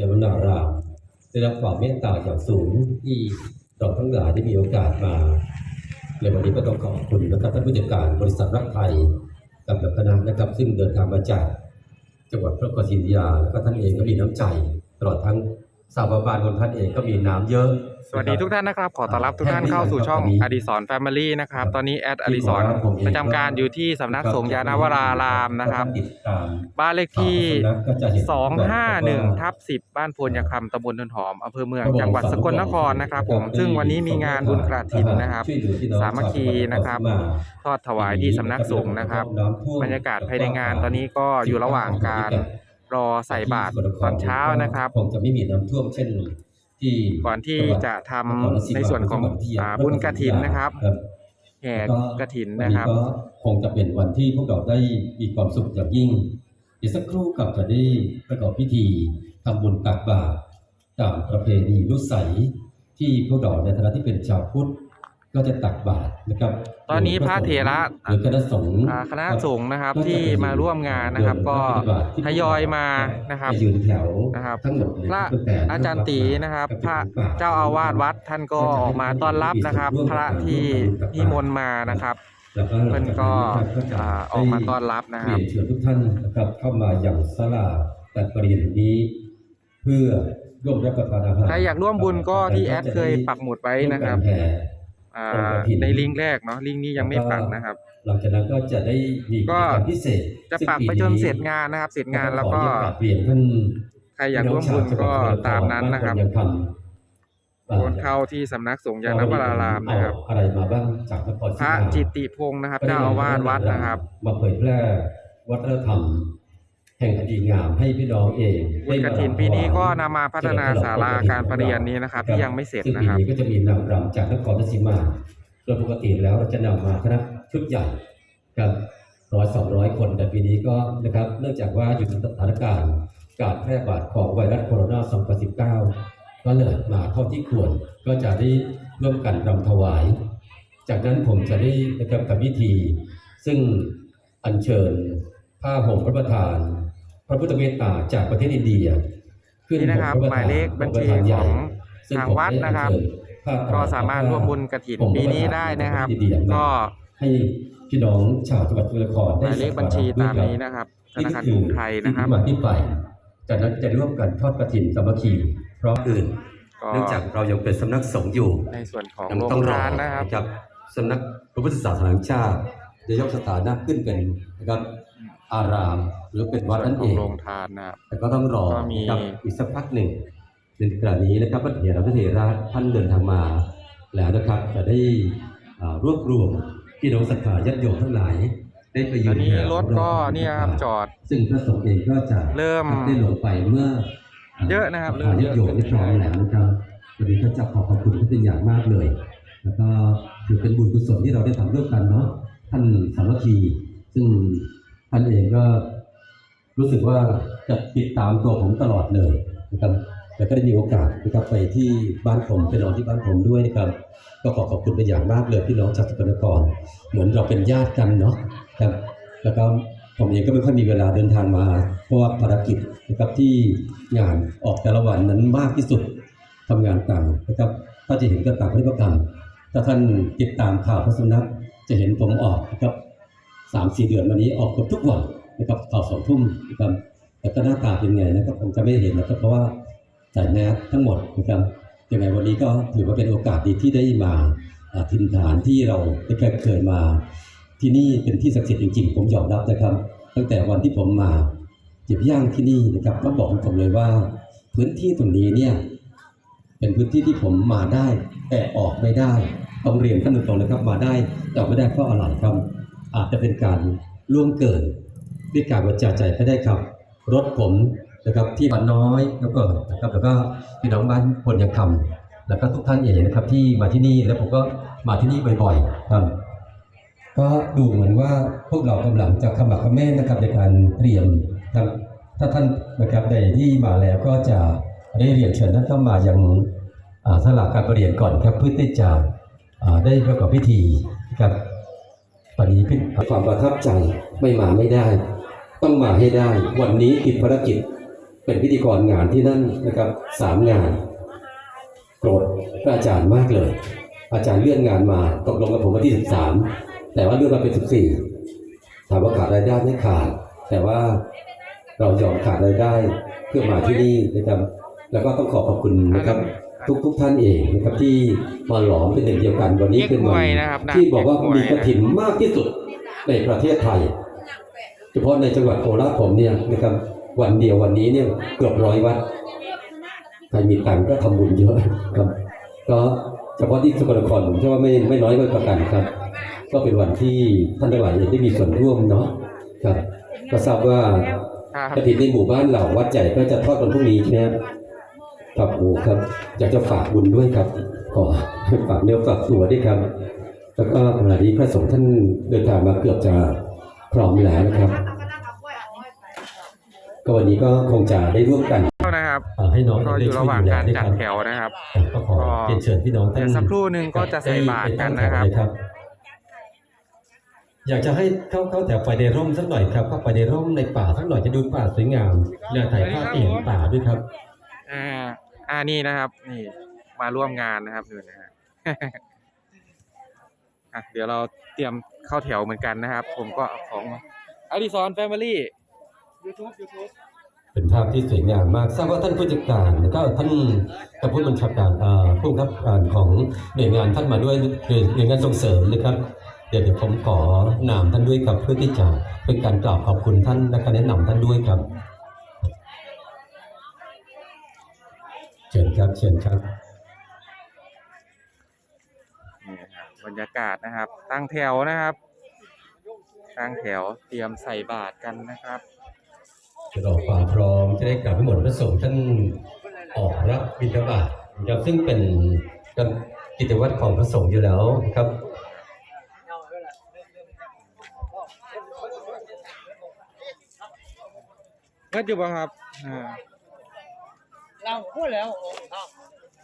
ยมนารามได้รับความเมตตาอย่างสูงที่เราทั้งหลายได้มีโอกาสมาในวันนี้ก็ต้องขอบคุณนะครับท่านผู้จัดการบริษัทรักไทยกับคณะนะครับ ซึ่งเดินทางมาจากจังหวัดพระนครศรีอยุธยาแล้วก็ท่านเองก็มีน้ำใจตลอดทั้ง สาวบาลบนท่านเองก็มีน้ำเยอะ สวัสดีทุกท่านนะครับ ขอต้อนรับทุกท่านเข้าสู่ช่องอดิสรแฟมิลี่นะครับ ตอนนี้แอดอดิสรประจำการอยู่ที่สำนักสงฆ์ยานวรารามนะครับติดตามบ้านเลขที่ก็จะเห็น251ทับ10 บ้านโพนยางคำตำบลนนหอมอำเภอเมืองจังหวัดสกลนครนะครับ ผม ซึ่งวันนี้มีงานบุญกระถินนะครับ สามัคคีนะครับ ทอดถวายที่สำนักสงฆ์นะครับ บรรยากาศภายในงานตอนนี้ก็อยู่ระหว่างการ รอใส่บาตรตอนเช้านะครับคงจะไม่มีน้ำท่วมเช่นที่ก่อนที่จะทำในส่วนของอ่าบุญกฐินนะครับแห่กระถินนะครับวัก็คงจะเป็นวันที่พวกเราได้มีความสุขอย่างยิ่ง เดี๋ยวสักครู่กับจะได้ประกอบพิธีทำบุญตักบาตรตามประเพณีรุสัยที่พวกเราในฐานะที่เป็นชาวพุทธ ก็จะตักบาตรนะครับ ตอนนี้พระเถระหรือคณะสงฆ์อ่าคณะสงฆ์นะครับที่มาร่วมงานนะครับ ก็ทยอยมานะครับไปยืนแถวนะครับทั้งหมดเลยพระตั้งแต่อาจารย์ตีนะครับ พระเจ้าอาวาสวัดท่านก็ออกมาต้อนรับนะครับ พระที่นิมนต์มานะครับแล้วก็เพิ่นก็อ่าออกมาต้อนรับนะครับเรียนเชิญทุกท่านนะครับเข้ามาอย่างศาลาแต่ประเรียนนี้ เพื่อร่วมรับประทานอาหารใครอยากร่วมบุญก็ที่แอดเคยปักหมุดไว้นะครับวมกัแห่อ่า ในลิงก์แรกเนาะลิงก์นี้ยังไม่ปักนะครับ หลังจากนั้นก็จะได้มีกิจก็กรรมพิเศษ จะปักไปจนเสร็จงานนะครับ เสร็จงานแล้วก็ขออญาตเปลี่ยนท่านใครอยากร่วมบุญก็ตามนั้นนะครับยังทำโอนเข้าที่สำนักสงฆ์ยานวรารามนะครับเอาอะไรมาบ้างจากนครศพรีระมาจิตติพงศ์นะครับเจ้าอาวาสวัดนะครับมาเผยแพร่วัฒนธรรม แห่งอดีตงามให้พี่น้องเองบุญกฐินปีนี้ก็นำมาพัฒนาศาลาการประเรียนนี้นะครับ ที่ยังไม่เสร็จซึ่งนะปีครับนี้ก็จะมีนางรำจากนครราชสีมาโดยปกติแล้วเราจะนำมาคณะชุดใหญ่กับร้อยสองร้อยคน แต่ปีนี้ก็นะครับ เนื่องจากว่าอยู่ในสถานการณ์การแพร่ระบาดของไวรัสโคโรนา 2019 ก็เลยมาเท่าที่ควรก็จะได้ร่วมกันรำถวาย จากนั้นผมจะได้นะครับกับพิธี ซึ่งอัญเชิญผ้าห่มพระประธาน พระพุทธเมตตาจากประเทศอินเดีย ขึ้นนี่นะครับห่พระหมายเลขบัญชีพระประธานใหญ่ของซึ่ทางผมวัดนะครับไอัญเชิญผ้ก็สามารถร่วมบุญกฐินปีนี้ได้นะครับห่มพปธาก็ให้พี่น้องชาวจังหวัดสกลนครหได้มายเลขบัญชีตามนี้นะครับธนาคารกรุงไทยนะครับที่มาที่ไปจากนั้นจะร่วมกันทอดกฐินสามัคคีเพราะอื่นก็เนื่องจากเรายังเป็นสำนักสงฆ์อยู่ ในส่วนของยังโรงต้องรอทานนะครับนะครับสำนักพระพุทธศาสนาแห่งชาติจะยกสถานะขึ้นเป็นนะครับ อาราม หรือเป็นวัดนั่นขเอองงโรงทานนะครับแต่ก็ต้องรอก็มีนะครับอีกสักพักหนึ่งในขณะนี้นะครับพระเถระพระเถระท่านเดินทางมาแล้วนะครับ จะได้อ่ารวบรวมพี่น้องศรัทธาญาติโยมทั้งหลาย ได้ไปอตยู่อนนี้แถวรถก็เนี่ยครับจอด ซึ่งพระสงฆ์เองก็จะเริ่มได้ลงไปเมื่อ เยอะนะครับศรัทธาญาติโยมได้พร้อมแล้วนะครับวันนี้ก็จะขอขอบคุณท่านเป็นอย่างมากเลย แล้วก็ถือเป็นบุญกุศลที่เราได้ทำร่วมกันเนาะท่านสามัคคีซึ่ง ท่านเองก็รู้สึกว่าจะติดตามตัวผมตลอดเลยนะครับแล้วก็ได้มีโอกาสนะครับไปที่บ้านผมไปนอนที่บ้านผมด้วยนะครับ ก็ขอขอบคุณเป็นอย่างมากเลยพี่น้องชาวสกลนครเหมือนเราเป็นญาติกันเนาะครับแล้วก็ผมเองก็ไม่ค่อยมีเวลาเดินทางมา เพราะว่าภารกิจนะครับที่งานออกแต่ละวันนั้นมากที่สุดทำงานต่างนะครับถ้าจะเห็นก็ต่างประเทศก็ต่างถ้าท่านติดตามข่าวพระสุนัขจะเห็นผมออกนะครับ สามสี่เดือนมานี้ออกกือบทุกวันนะครับข่าวสองทุ่มนะครับแต่ก็หน้าตาเป็นไงนะครับผมจะไม่เห็นนะครับเพราะว่าใส่แมสทั้งหมดนะครับยังไงวันนี้ก็ถือว่าเป็นโอกาสดีที่ได้มาอ่าถิ่นฐานที่เราได้เคยมา ที่นี่เป็นที่ศักดิ์สิทธิ์จริงๆ ผมยอมรับนะครับ ตั้งแต่วันที่ผมมาเหยียบย่างที่นี่นะครับก็บอกผมเลยว่า พื้นที่ตรงนี้เนี่ยเป็นพื้นที่ที่ผมมาได้ แต่ออกไม่ได้ต้องเรียนท่านตรงๆนะครับมาได้แต่ออกไม่ได้เพราะอะไรครับ อาจจะเป็นการล่วงเกินด้วยการวัจาใจก็ได้ครับ รถผมนะครับที่บ้านน้อยแล้วก็นะครับแล้วก็พี่น้องบ้านพลยังคำแล้วก็ทุกท่านเองนะครับที่มาที่นี่แล้วผมก็มาที่นี่บ่อยๆครับก็ดูเหมือนว่าพวกเรากำลังจะขมักขม้นนะครับในการเตรียมครับถ้าท่านนะครับใดที่มาแล้วก็จะได้เรียนเชิญท่านเข้ามายังสลากการประเรียนก่อนครับเพื่อที่จะได้ประกอบพิธีครับ ตอนนี้เป็นความประทับใจไม่มาไม่ได้ ต้องมาให้ได้ วันนี้ติดภารกิจเป็นพิธีกรงานที่นั่นนะครับสามงานโกรธพระอาจารย์มากเลย อาจารย์เลื่อนงานมาตกลงกับผมวันที่ 13 แต่ว่าเลื่อนมาเป็น 14 ถามว่าขาดรายได้ไม่ขาด แต่ว่าเรายอมขาดรายได้เพื่อมาที่นี่นะครับ แล้วก็ต้องขอขอบคุณนะครับ ทุกทุกๆท่านเองนะครับที่มาหลอมเป็นหนึ่งเดียวกันวันนี้เป็นวัเก๊กฮวยนะครับนะที่บอกว่าเก๊กฮวยมีกระถินมากที่สุดในประเทศไทย เฉพาะในจังหวัดโคราชผมเนี่ยนะครับวันเดียววันนี้เนี่ยเกือบร้อยวัดใครมีตังค์ก็ทำบุญเยอะครับ ก็เฉพาะที่สกลนครผมเชื่อว่าไม่ไม่น้อยกว่ากันครับ ก็เป็นวันที่ท่านทั้งหลายเองได้มีส่วนร่วมเนาะครับ ก็ทราบว่าครับกระถินในหมู่บ้านเหล่าวัดใหญ่ก็จะทอดวันพรุ่งนี้ใช่ไหมครับ ครับโอ้ครับ อยากจะฝากบุญด้วยครับขอฝากเนื้อฝากตัวด้วยครับ แล้วก็ขณะนี้พระสงฆ์ท่านเดินทางมาเกือบจะพร้อมแล้วนะครับ ก็วันนี้ก็คงจะได้ร่วมกันนะครับเอ่อให้น้องก็อยู่ระหว่างการจัดแถวนะครับก็ขอเรียนเชิญพี่น้องท่านเดี๋ยวสักครู่หนึ่งก็จะใส่บาตรกันนะครับได้ไปตั้งแถวเลยอยากจะให้เข้าเข้าแถวไปในร่มสักหน่อยครับเข้าไปในร่มในป่าสักหน่อยจะดูป่าสวยงามอยากถ่ายภาพที่เห็นป่าด้วยครับ อ่าอ่านี่นะครับ นี่มาร่วมงานนะครับดูนะฮะอะเดี๋ยวเราเตรียมเข้าแถวเหมือนกันนะครับ ผมก็เอาของอดิซอนแฟมิลี่ยูทูบยูทูบเป็นภาพที่สวยงามมากทราบว่าท่านผู้จัดการแล้วก็ท่านท่านผู้บัญชาการเอ่อผู้บังคับการของหน่วยงานท่านมาด้วยหน่วยงานส่งเสริมนะครับ เดี๋ยวเดี๋ยวผมขอนามท่านด้วยครับเพื่อที่จะเป็นการกล่าวขอบคุณท่านและการแนะนำท่านด้วยครับ เชิญครับเชิญครับนี่นะครับบรรยากาศนะครับ ตั้งแถวนะครับ ตั้งแถวเตรียมใส่บาตรกันนะครับจะรอความพร้อมจะได้กลับให้หมดพระสงฆ์ท่านออกรับบิณฑบาตนะครับซึ่งเป็นการกิจวัตรของพระสงฆ์อยู่แล้วนะครับเงินอยู่ป่ะครับอ่า เราพูดแล้วเอา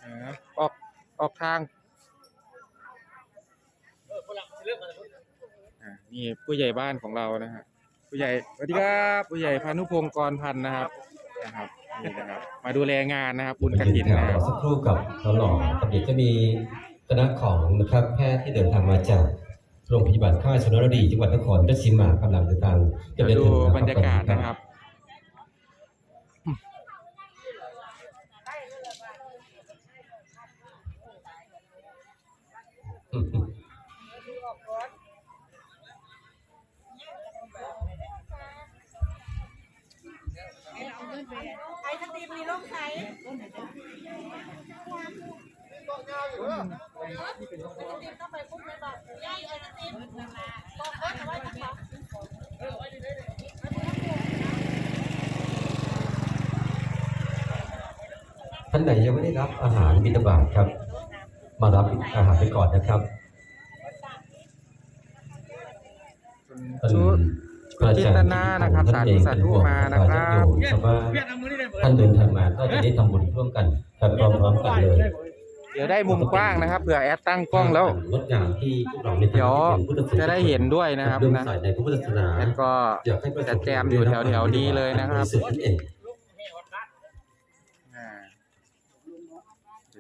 อ่าออกออกทางเออคนหลังเรื่องมันอ่านี่ผู้ใหญ่บ้านของเรานะฮะผู้ใหญ่สวัสดีครับผู้ใหญ่พานุพงศ์กรพันธ์นะครับนะครับนี่นะครับ มาดูแลงานนะครับบุญกฐินนะครับ สักครู่กับเราหล่อกับเดี๋ยวจะมีคณะของนะครับแพทย์ที่เดินทางมาจากโรงพยาบาลค่ายชนรดีจังหวัดนครราชสีมากำลังเดินทางเดี๋ยวดูบรรยากาศนะครับ ไอ้สตรีมมีร่มใช้ต้องไปพุ่งในบัตรย่ายไอ้สตรีมบอกเขาจะไว้ทั้งสองท่านไหนยังไม่ได้รับอาหารบิณฑบาตครับ มารับอาหารไปก่อนนะครับท่านชุดพระอาจารย์จิตนานะครับท่เองสาธุเป็นห่วงมานะครับญาติโยมครับว่าเวียดนามมือนี่ได้ท่านเดินทางมาก็จะได้ทำบุญร่วมกันครับพร้อมๆกันเลย เดี๋ยวได้มุมกว้างนะครับเผื่อแอดตั้งกล้องแล้วงดงามที่พวกเราในเดี๋ยวฐานะที่เป็นพุทธศาสนิกชนจะได้เห็นด้วยนะครับเริ่มนะใส่ในพระพุทธศาสนาแอดก็อยากให้ประชาชนจะแจมอยู่แถวๆนี้เลยนะครับ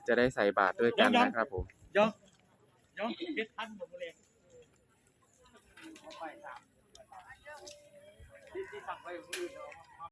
จะได้ใส่บาตรด้วยกันนะครับผมยองยองเวียดทันหมดเลยที่ที่สั่งไปมือเนาะ